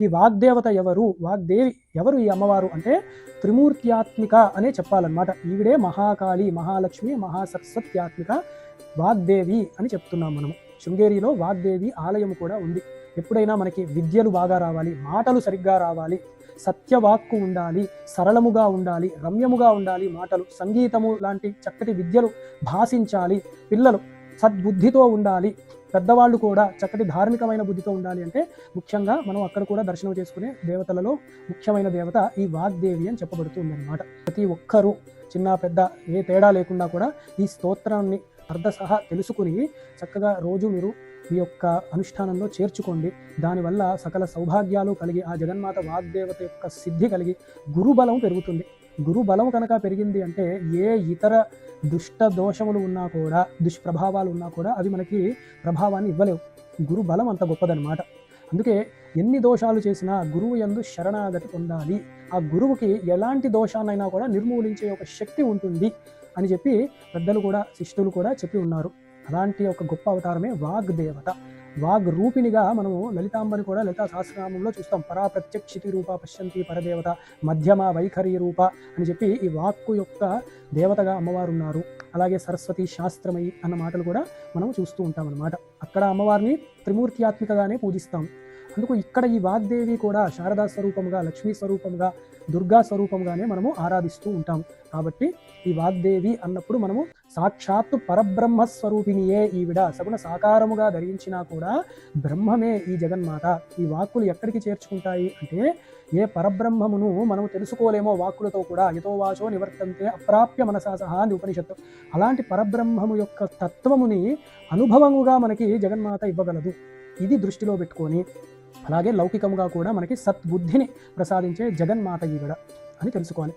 ఈ వాగ్దేవత ఎవరు? వాగ్దేవి ఎవరు ఈ అమ్మవారు అంటే త్రిమూర్త్యాత్మిక అనే చెప్పాలన్నమాట. ఈవిడే మహాకాళి మహాలక్ష్మి మహాసరస్వత్యాత్మిక వాగ్దేవి అని చెప్తున్నాం మనము. శృంగేరిలో వాగ్దేవి ఆలయం కూడా ఉంది. ఎప్పుడైనా మనకి విద్యలు బాగా రావాలి మాటలు సరిగ్గా రావాలి సత్యవాక్కు ఉండాలి సరళముగా ఉండాలి రమ్యముగా ఉండాలి మాటలు సంగీతము లాంటి చక్కటి విద్యలు భాషించాలి పిల్లలు సద్బుద్ధితో ఉండాలి పెద్దవాళ్ళు కూడా చక్కటి ధార్మికమైన బుద్ధితో ఉండాలి అంటే ముఖ్యంగా మనం అక్కడ కూడా దర్శనం చేసుకునే దేవతలలో ముఖ్యమైన దేవత ఈ వాగ్దేవి అని చెప్పబడుతుంది అనమాట ప్రతి ఒక్కరూ చిన్న పెద్ద ఏ తేడా లేకుండా కూడా ఈ స్తోత్రాన్ని అర్ధసహ తెలుసుకుని చక్కగా రోజు మీరు మీ యొక్క అనుష్ఠానంలో చేర్చుకోండి. దానివల్ల సకల సౌభాగ్యాలు కలిగి ఆ జగన్మాత వాగ్దేవత యొక్క సిద్ధి కలిగి గురుబలం పెరుగుతుంది. గురుబలం కనుక పెరిగింది అంటే ఏ ఇతర దుష్ట దోషములు ఉన్నా కూడా దుష్ప్రభావాలు ఉన్నా కూడా అవి మనకి ప్రభావాన్ని ఇవ్వలేవు. గురు బలం అంత గొప్పదనమాట అందుకే ఎన్ని దోషాలు చేసినా గురువు యందు శరణాగతి పొందాలి. ఆ గురువుకి ఎలాంటి దోషాన్నైనా కూడా నిర్మూలించే ఒక శక్తి ఉంటుంది అని చెప్పి పెద్దలు కూడా శిష్యులు కూడా చెప్పి ఉన్నారు. అలాంటి ఒక గొప్ప అవతారమే వాగ్దేవత. వాగ్ రూపిణిగా మనము లలితాంబని కూడా లలితా సహస్రనామంలో చూస్తాం. పరా ప్రత్యక్షితి రూప పశ్యంతి పరదేవత మధ్యమ వైఖరి రూప అని చెప్పి ఈ వాక్కు యొక్క దేవతగా అమ్మవారు ఉన్నారు అలాగే సరస్వతి శాస్త్రమయి అన్న మాటలు కూడా మనం చూస్తూ ఉంటాం అన్నమాట అక్కడ అమ్మవారిని త్రిమూర్త్యాత్మికగానే పూజిస్తాం. అందుకు ఇక్కడ ఈ వాగ్దేవి కూడా శారదా స్వరూపముగా లక్ష్మీ స్వరూపముగా దుర్గా స్వరూపంగానే మనము ఆరాధిస్తూ ఉంటాం కాబట్టి ఈ వాగ్దేవి అన్నప్పుడు మనము సాక్షాత్తు పరబ్రహ్మ స్వరూపిణియే ఈవిడ సగుణ సాకారముగా ధరించినా కూడా బ్రహ్మమే ఈ జగన్మాత. ఈ వాక్కులు ఎక్కడికి చేర్చుకుంటాయి అంటే ఏ పరబ్రహ్మమును మనము తెలుసుకోలేమో వాక్కులతో కూడా యథోవాచో నివర్తంతే అప్రాప్య మనసా సహా అని ఉపనిషత్తు. అలాంటి పరబ్రహ్మము యొక్క తత్వముని అనుభవముగా మనకి జగన్మాత ఇవ్వగలదు. ఇది దృష్టిలో పెట్టుకొని అలాగే లౌకికముగా కూడా మనకి సద్బుద్ధిని ప్రసాదించే జగన్మాత ఈవిడ అని తెలుసుకోవాలి.